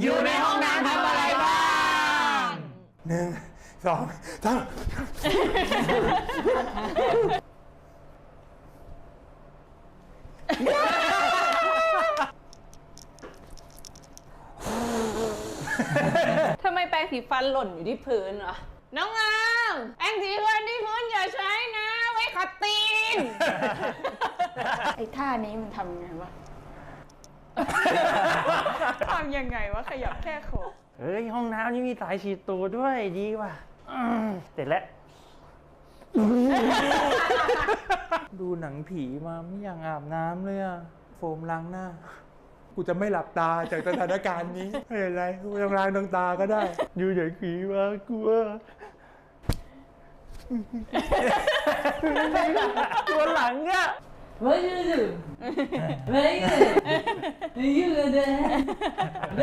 อยู่ในห้องน้ำทำอะไรบ้าง หนึ่งสองสามทำไมแปรงสีฟันหล่นอยู่ที่พื้นวะน้องอามแปรงสีฟันที่พื้นอย่าใช้นะ ไว้ขัดตีน ไอ้ท่านี้มันทำไงวะทำยังไงวะขยับแค่โคกเฮ้ยห้องน้ำนี่มีสายฉีดตัวด้วยดีว่ะอืมเสร็จแล้ว ดูหนังผีมาไม่อยากอาบน้ำเลยอะโฟมล้างหน้า กูจะไม่หลับตาจากสถานการณ์นี้ ไม่เป็นไรกูยังล้างดวงตาก็ได้ อยู่อย่างผีมากลัวตัวหลังอะ What you do? Very good. Yürü de.